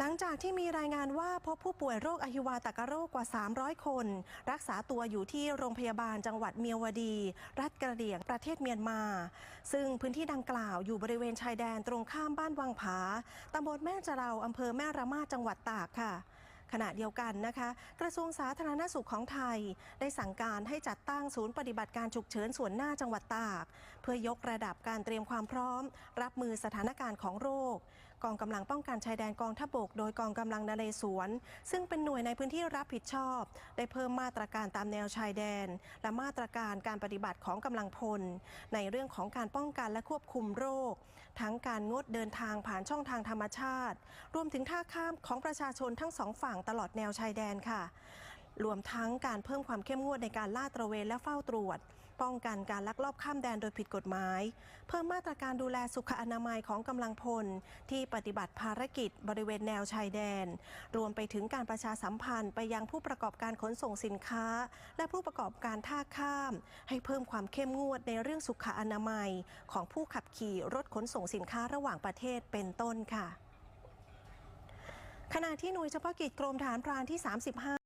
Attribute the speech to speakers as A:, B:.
A: หลังจากที่มีรายงานว่าพบผู้ป่วยโรคอหิวาตกโรคกว่า 300 คน รักษาตัวอยู่ที่โรงพยาบาลจังหวัดเมียวดี รัฐกระเหรี่ยงประเทศเมียนมา ซึ่งพื้นที่ดังกล่าวอยู่บริเวณชายแดนตรงข้ามบ้านวังผาตำบลแม่จะเราอำเภอแม่ระมาจังหวัดตากค่ะขณะเดียวกันนะคะ กระทรวงสาธารณสุขของไทย ได้สั่งการให้จัดตั้งศูนย์ปฏิบัติการฉุกเฉินส่วนหน้าจังหวัดตาก เพื่อยกระดับการเตรียมความพร้อม รับมือสถานการณ์ของโรค กองกำลังป้องกันชายแดนกองทัพบก โดยกองกำลังนเรศวร ซึ่งเป็นหน่วยในพื้นที่รับผิดชอบ ได้เพิ่มมาตรการตามแนวชายแดน และมาตรการการปฏิบัติของกำลังพล ในเรื่องของการป้องกันและควบคุมโรค ทั้งการงดเดินทางผ่านช่องทางธรรมชาติ รวมถึงท่าข้ามของประชาชนทั้งสองฝั่งตลอดแนวชายแดนค่ะรวมทั้งการเพิ่มความเข้มงวดในการลาดตระเวนและเฝ้าตรวจ ป้องกันการลักลอบข้ามแดนโดยผิดกฎหมาย เพิ่มมาตรการดูแลสุขอนามัยของกำลังพล ที่ปฏิบัติภารกิจบริเวณแนวชายแดน รวมไปถึงการประชาสัมพันธ์ไปยังผู้ประกอบการขนส่งสินค้า และผู้ประกอบการท่าข้าม ให้เพิ่มความเข้มงวดในเรื่องสุขอนามัย ของผู้ขับขี่รถขนส่งสินค้าระหว่างประเทศเป็นต้นค่ะ ขณะที่หน่วยเฉพาะกิจกรมฐานพรานที่ 35